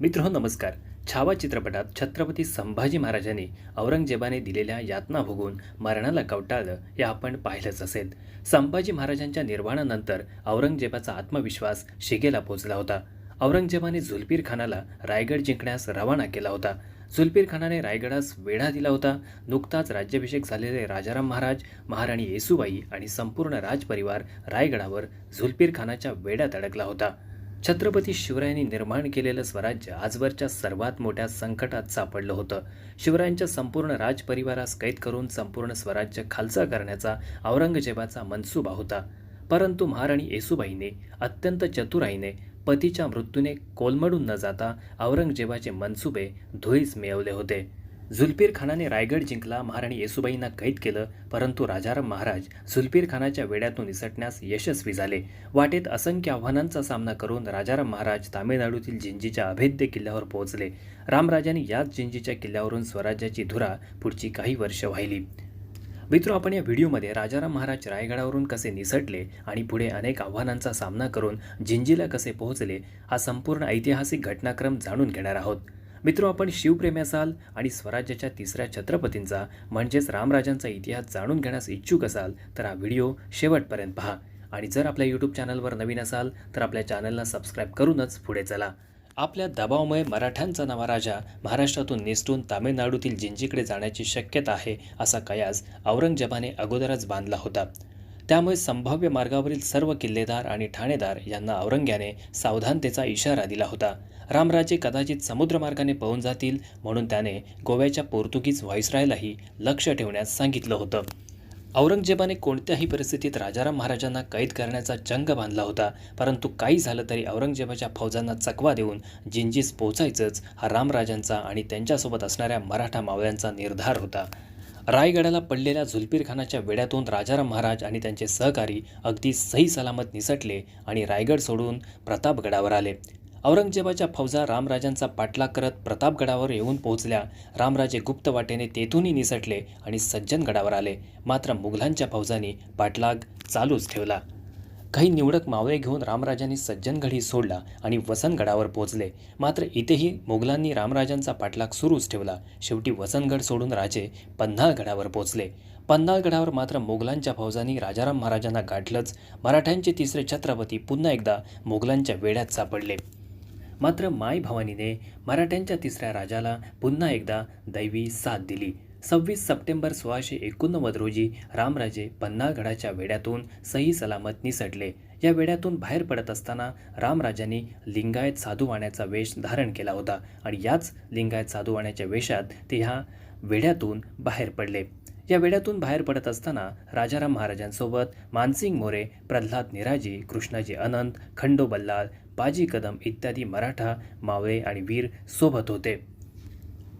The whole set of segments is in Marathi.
मित्र नमस्कार. छावा चित्रपटात छत्रपती संभाजी महाराजांनी औरंगजेबाने दिलेल्या यातना भोगून मरणाला कवटाळलं हे आपण पाहिलंच असेल. संभाजी महाराजांच्या निर्वाणानंतर औरंगजेबाचा आत्मविश्वास शिगेला पोचला होता. औरंगजेबाने जुल्फीर खानाला रायगड जिंकण्यास रवाना केला होता. जुल्फीर खानाने रायगडास वेढा दिला होता. नुकताच राज्याभिषेक झालेले राजाराम महाराज महाराणी येसुबाई आणि संपूर्ण राजपरिवार रायगडावर जुल्फीर खानाच्या वेढ्यात अडकला होता. छत्रपती शिवरायांनी निर्माण केलेलं स्वराज्य आजवरच्या सर्वात मोठ्या संकटात सापडलं होतं. शिवरायांच्या संपूर्ण राजपरिवारास कैद करून संपूर्ण स्वराज्य खालसा करण्याचा औरंगजेबाचा मनसुबा होता. परंतु महाराणी येसुबाईने अत्यंत चतुराईने पतीच्या मृत्यूने कोलमडून न जाता औरंगजेबाचे मनसुबे धुळीस मिळवले होते. जुल्फीर खानाने रायगड जिंकला महाराणी येसुबाईंना कैद केलं परंतु राजाराम महाराज झुल्फीर खानाच्या वेड्यातून निसटण्यास यशस्वी झाले. वाटेत असंख्य आव्हानांचा सामना करून राजाराम महाराज तामिळनाडूतील जिंजीच्या अभेद्य किल्ल्यावर पोहोचले. रामराजांनी याच जिंजीच्या किल्ल्यावरून स्वराज्याची धुरा पुढची काही वर्ष वाहिली. मित्र आपण या व्हिडिओमध्ये राजाराम महाराज रायगडावरून कसे निसटले आणि पुढे अनेक आव्हानांचा सामना करून जिंजीला कसे पोहोचले हा संपूर्ण ऐतिहासिक घटनाक्रम जाणून घेणार आहोत. मित्र आपण शिवप्रेमी असाल आणि स्वराज्याच्या तिसऱ्या छत्रपतींचा म्हणजेच रामराजांचा इतिहास जाणून घेण्यास इच्छुक असाल तर हा व्हिडिओ शेवटपर्यंत पहा. आणि जर आपल्या यूट्यूब चॅनलवर नवीन असाल तर आपल्या चॅनलला सबस्क्राईब करूनच पुढे चला. आपल्या दबावमुळे मराठ्यांचा नवा राजा महाराष्ट्रातून निसटून तामिळनाडूतील जिंजीकडे जाण्याची शक्यता आहे असा कयास औरंगजेबाने अगोदरच बांधला होता. त्यामुळे संभाव्य मार्गावरील सर्व किल्लेदार आणि ठाणेदार यांना औरंग्याने सावधानतेचा इशारा दिला होता. रामराजे कदाचित समुद्रमार्गाने पळून जातील म्हणून त्याने गोव्याच्या पोर्तुगीज व्हाईसरायलाही लक्ष ठेवण्यास सांगितलं होतं. औरंगजेबाने कोणत्याही परिस्थितीत राजाराम महाराजांना कैद करण्याचा जंग बांधला होता परंतु काही झालं तरी औरंगजेबाच्या फौजांना चकवा देऊन जिंजीस पोचायचंच हा रामराजांचा आणि त्यांच्यासोबत असणाऱ्या मराठा मावळ्यांचा निर्धार होता. रायगडाला पडलेल्या झुलपीरखानाच्या वेड्यातून राजाराम महाराज आणि त्यांचे सहकारी अगदी सही सलामत निसटले आणि रायगड सोडून प्रतापगडावर आले. औरंगजेबाच्या फौजा रामराजांचा पाठलाग करत प्रतापगडावर येऊन पोहोचल्या. रामराजे गुप्त वाटेने तेथूनही निसटले आणि सज्जनगडावर आले. मात्र मुघलांच्या फौजांनी पाठलाग चालूच ठेवला. काही निवडक मावळे घेऊन रामराजांनी सज्जनगडही सोडला आणि वसनगडावर पोहोचले. मात्र इथेही मोगलांनी रामराजांचा पाठलाग सुरूच ठेवला. शेवटी वसनगड सोडून राजे पन्हाळगडावर पोहोचले. पन्हाळगडावर मात्र मोगलांच्या फौजांनी राजाराम महाराजांना गाठलंच. मराठ्यांचे तिसरे छत्रपती पुन्हा एकदा मोगलांच्या वेढ्यात सापडले. मात्र माय भवानीने मराठ्यांच्या तिसऱ्या राजाला पुन्हा एकदा दैवी साथ दिली. सव्वीस सप्टेंबर सोळाशे एकोणनव्वद रोजी रामराजे पन्नाळगडाच्या वेड्यातून सही सलामत निसटले. या वेड्यातून बाहेर पडत असताना रामराजांनी लिंगायत साधूवाण्याचा वेश धारण केला होता आणि याच लिंगायत साधूवाण्याच्या वेशात ते ह्या वेड्यातून बाहेर पडले. या वेड्यातून बाहेर पडत असताना राजाराम महाराजांसोबत मानसिंग मोरे प्रल्हाद निराजी कृष्णाजी अनंत खंडो बल्लाल बाजी कदम इत्यादी मराठा मावळे आणि वीर सोबत होते.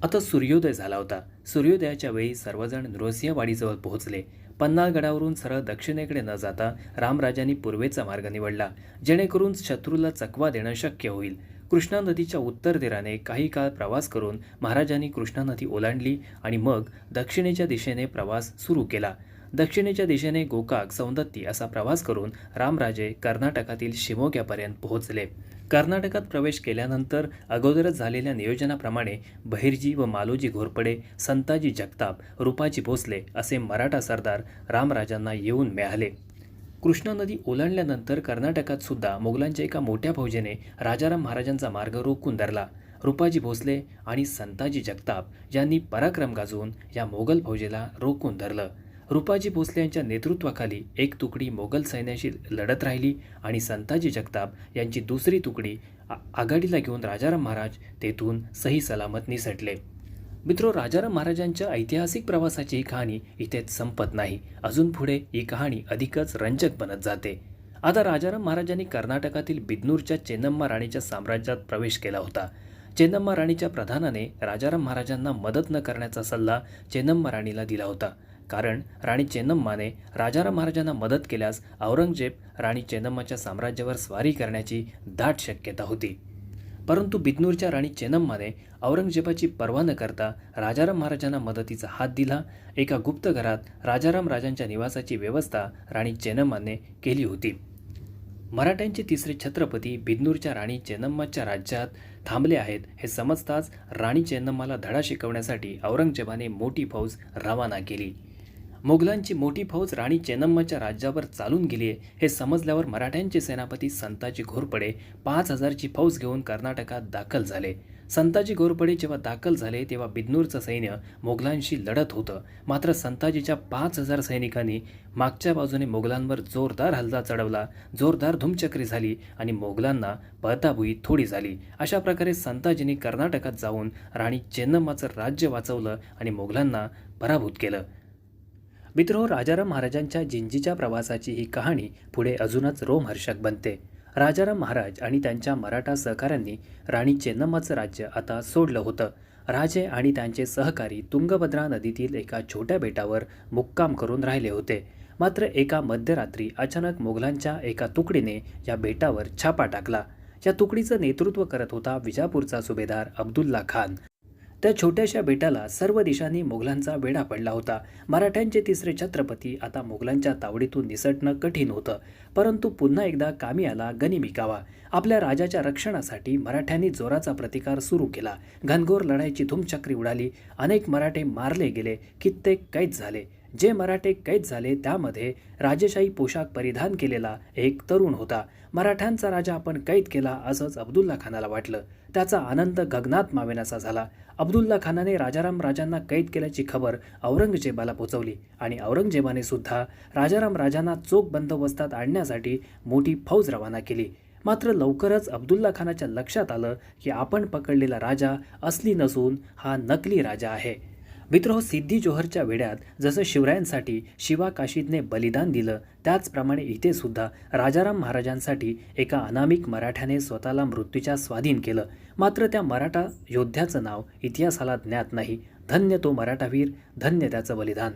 आता सूर्योदय झाला होता. सूर्योदयाच्या वेळी सर्वजण नृसिंहवाडीजवळ पोहोचले. पन्नाळगडावरून सरळ दक्षिणेकडे न जाता रामराजांनी पूर्वेचा मार्ग निवडला जेणेकरून शत्रूला चकवा देणं शक्य होईल. कृष्णा नदीच्या उत्तर तीराने काही काळ प्रवास करून महाराजांनी कृष्णा नदी ओलांडली आणि मग दक्षिणेच्या दिशेने प्रवास सुरू केला. दक्षिणेच्या दिशेने गोकाक सौंदत्ती असा प्रवास करून रामराजे कर्नाटकातील शिमोग्यापर्यंत पोहोचले. कर्नाटकात प्रवेश केल्यानंतर अगोदरच झालेल्या नियोजनाप्रमाणे बहिर्जी व मालोजी घोरपडे संताजी जगताप रुपाजी भोसले असे मराठा सरदार रामराजांना येऊन मिळाले. कृष्णा नदी ओलांडल्यानंतर कर्नाटकात सुद्धा मोगलांच्या एका मोठ्या फौजेने राजाराम महाराजांचा मार्ग रोखून धरला. रुपाजी भोसले आणि संताजी जगताप यांनी पराक्रम गाजवून या मोगल फौजेला रोखून धरलं. रुपाजी भोसले यांच्या नेतृत्वाखाली एक तुकडी मोगल सैन्याशी लढत राहिली आणि संताजी जगताप यांची दुसरी तुकडी आ- आघाडीला घेऊन राजाराम महाराज तेथून सही सलामत निसटले. मित्रो राजाराम महाराजांच्या ऐतिहासिक प्रवासाची ही कहाणी इथेच संपत नाही. अजून पुढे ही कहाणी अधिकच रंजक बनत जाते. आता राजाराम महाराजांनी कर्नाटकातील बिदनूरच्या चेन्नम्मा राणीच्या साम्राज्यात प्रवेश केला होता. चेन्नम्मा राणीच्या प्रधानाने राजाराम महाराजांना मदत न करण्याचा सल्ला चेन्नम्मा राणीला दिला होता. कारण राणी चेन्नम्माने राजाराम महाराजांना मदत केल्यास औरंगजेब राणी चेन्नम्माच्या साम्राज्यावर स्वारी करण्याची दाट शक्यता होती. परंतु बिदनूरच्या राणी चेन्नम्माने औरंगजेबाची पर्वा न करता राजाराम महाराजांना मदतीचा हात दिला. एका गुप्त घरात राजाराम राजांच्या निवासाची व्यवस्था राणी चेन्नम्माने केली होती. मराठ्यांचे तिसरे छत्रपती बिदनूरच्या राणी चेन्नम्माच्या राज्यात थांबले आहेत हे समजताच राणी चेन्नम्माला धडा शिकवण्यासाठी औरंगजेबाने मोठी फौज रवाना केली. मोगलांची मोठी फौज राणी चेन्नम्माच्या राज्यावर चालून गेली आहे. हे समजल्यावर मराठ्यांचे सेनापती संताजी घोरपडे पाच हजारची फौज घेऊन कर्नाटकात दाखल झाले. संताजी घोरपडे जेव्हा दाखल झाले तेव्हा बिदनूरचं सैन्य मोगलांशी लढत होतं. मात्र संताजीच्या पाच हजार सैनिकांनी मागच्या बाजूने मोगलांवर जोरदार हल्ला चढवला जोरदार धुमचक्री झाली आणि मोगलांना पळताभुई थोडी झाली. अशा प्रकारे संताजींनी कर्नाटकात जाऊन राणी चेन्नम्माचं राज्य वाचवलं आणि मोगलांना पराभूत केलं. मित्रो राजाराम महाराजांच्या जिंजीच्या प्रवासाची ही कहाणी पुढे अजूनच रोमहर्षक बनते. राजाराम महाराज आणि त्यांच्या मराठा सहकाऱ्यांनी राणी चेन्नम्माचं राज्य आता सोडलं होतं. राजे आणि त्यांचे सहकारी तुंगभद्रा नदीतील एका छोट्या बेटावर मुक्काम करून राहिले होते. मात्र एका मध्यरात्री अचानक मोगलांच्या एका तुकडीने या बेटावर छापा टाकला. या तुकडीचं नेतृत्व करत होता विजापूरचा सुभेदार अब्दुल्ला खान. त्या छोट्याशा बेटाला सर्व दिशांनी मोगलांचा वेढा पडला होता. मराठ्यांचे तिसरे छत्रपती आता मोगलांच्या तावडीतून निसटणं कठीण होतं. परंतु पुन्हा एकदा कामी आला गनिमिकावा आपल्या राजाच्या रक्षणासाठी मराठ्यांनी जोराचा प्रतिकार सुरू केला. घनघोर लढाईची धुमचक्री उडाली. अनेक मराठे मारले गेले. कित्येक कैद झाले. जे मराठे कैद झाले त्यामध्ये राजेशाही पोशाख परिधान केलेला एक तरुण होता. मराठ्यांचा राजा आपण कैद केला असंच अब्दुल्ला खानाला वाटलं. त्याचा आनंद गगनात मावेनासा झाला. अब्दुल्ला खानाने राजाराम राजांना कैद केल्याची खबर औरंगजेबाला पोचवली आणि औरंगजेबाने सुद्धा राजाराम राजांना चोख बंदोबस्तात आणण्यासाठी मोठी फौज रवाना केली. मात्र लवकरच अब्दुल्ला खानाच्या लक्षात आलं की आपण पकडलेला राजा असली नसून हा नकली राजा आहे. मित्र सिद्धी जोहरच्या वेड्यात जसं शिवरायांसाठी शिवा काशीदने बलिदान दिलं त्याचप्रमाणे इथे सुद्धा राजाराम महाराजांसाठी एका अनामिक मराठ्याने स्वतःला मृत्यूच्या स्वाधीन केलं. मात्र त्या मराठा योद्ध्याचं नाव इतिहासाला ज्ञात नाही. धन्य तो मराठावीर धन्य त्याचं बलिदान.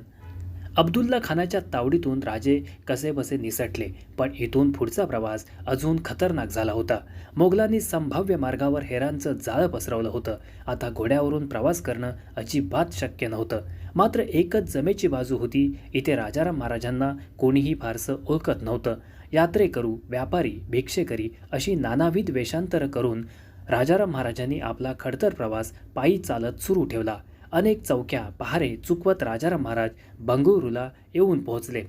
अब्दुल्ला खानाच्या तावडीतून राजे कसेबसे निसटले पण इथून पुढचा प्रवास अजून खतरनाक झाला होता. मोगलांनी संभाव्य मार्गावर हेरांचं जाळं पसरवलं होतं. आता घोड्यावरून प्रवास करणं अजिबात शक्य नव्हतं. मात्र एकच जमेची बाजू होती इथे राजाराम महाराजांना कोणीही फारसं ओळखत नव्हतं. यात्रेकरू व्यापारी भिक्षेकरी अशी नानाविध वेषांतरं करून राजाराम महाराजांनी आपला खडतर प्रवास पायी चालत सुरू ठेवला. अनेक चौक्या पहारे चुकवत राजाराम महाराज बंगळुरूला येऊन पोहोचले.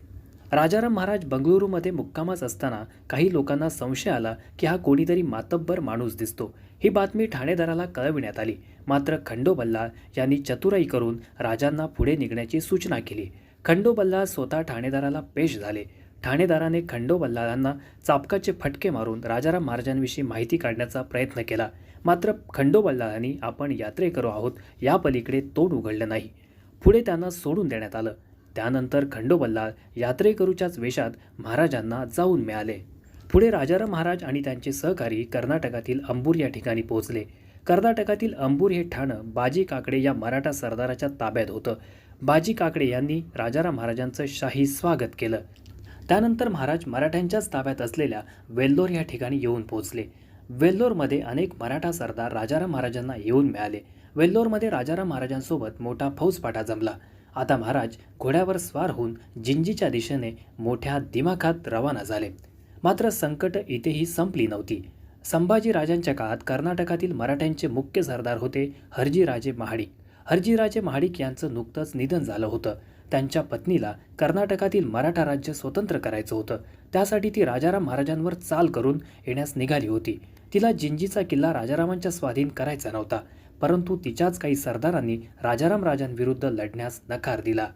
राजाराम महाराज बंगळुरूमध्ये मुक्कामाच असताना काही लोकांना संशय आला की हा कोणीतरी मातब्बर माणूस दिसतो. ही बातमी ठाणेदाराला कळविण्यात आली. मात्र खंडोबल्ला यांनी चतुराई करून राजांना पुढे निघण्याची सूचना केली. खंडोबल्ला स्वतः ठाणेदाराला पेश झाले. ठाणेदाराने खंडोबल्लालांना चापकाचे फटके मारून राजाराम महाराजांविषयी माहिती काढण्याचा प्रयत्न केला. मात्र खंडोबल्लालांनी आपण यात्रेकरू आहोत या पलीकडे तोंड उघडलं नाही. पुढे त्यांना सोडून देण्यात आलं. त्यानंतर खंडोबल्लाळ यात्रेकरूच्याच वेशात महाराजांना जाऊन मिळाले. पुढे राजाराम महाराज आणि त्यांचे सहकारी कर्नाटकातील अंबूर या ठिकाणी पोहोचले. कर्नाटकातील अंबूर हे ठाणं बाजी काकडे या मराठा सरदाराच्या ताब्यात होतं. बाजी काकडे यांनी राजाराम महाराजांचं शाही स्वागत केलं. त्यानंतर महाराज मराठ्यांच्याच ताब्यात असलेल्या वेल्लोर या ठिकाणी येऊन पोहोचले. वेल्लोरमध्ये अनेक मराठा सरदार राजाराम महाराजांना येऊन मिळाले. वेल्लोरमध्ये राजाराम महाराजांसोबत मोठा फौजपाटा जमला. आता महाराज घोड्यावर स्वार होऊन जिंजीच्या दिशेने मोठ्या दिमाखात रवाना झाले. मात्र संकट इथेही संपली नव्हती. संभाजी राजांच्या काळात कर्नाटकातील मराठ्यांचे मुख्य सरदार होते हरजीराजे महाडिक. हरजीराजे महाडिक यांचं नुकतंच निधन झालं होतं. त्यांच्या पत्नीला कर्नाटकातील मराठा राज्य स्वतंत्र करायचं होतं. त्यासाठी ती राजाराम महाराजांवर चाल करून येण्यास निघाली होती. तिला जिंजीचा किल्ला राजारामांच्या स्वाधीन करायचा नव्हता परंतु तिच्याच काही सरदारांनी राजाराम राजांविरुद्ध लढण्यास नकार दिला.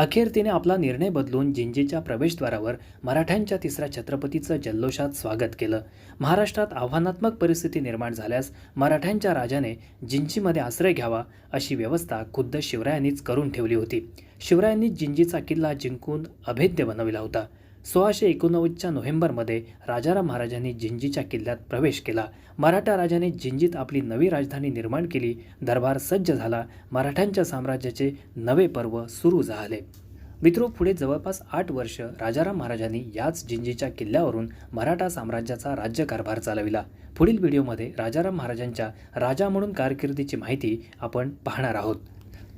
अखेर तिने आपला निर्णय बदलून जिंजीच्या प्रवेशद्वारावर मराठ्यांच्या तिसऱ्या छत्रपतीचं जल्लोषात स्वागत केलं. महाराष्ट्रात आव्हानात्मक परिस्थिती निर्माण झाल्यास मराठ्यांच्या राजाने जिंजीमध्ये आश्रय घ्यावा अशी व्यवस्था खुद्द शिवरायांनीच करून ठेवली होती. शिवरायांनी जिंजीचा किल्ला जिंकून अभेद्य बनविला होता. सोळाशे एकोणनव्वदच्या नोव्हेंबरमध्ये राजाराम महाराजांनी जिंजीच्या किल्ल्यात प्रवेश केला. मराठा राजाने जिंजीत आपली नवी राजधानी निर्माण केली. दरबार सज्ज झाला. मराठ्यांच्या साम्राज्याचे नवे पर्व सुरू झाले. मित्रो पुढे जवळपास आठ वर्ष राजाराम महाराजांनी याच जिंजीच्या किल्ल्यावरून मराठा साम्राज्याचा राज्यकारभार चालविला. पुढील व्हिडिओमध्ये राजाराम महाराजांच्या राजा म्हणून कारकिर्दीची माहिती आपण पाहणार आहोत.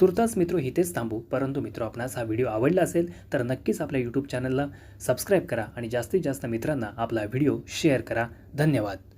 तुर्तास मित्र इथेच थांबू. परंतु मित्र आपणास हा व्हिडिओ आवडला असेल तर नक्कीच आपल्या यूट्यूब चॅनलला सबस्क्राईब करा आणि जास्तीत जास्त मित्रांना आपला व्हिडिओ शेअर करा. धन्यवाद.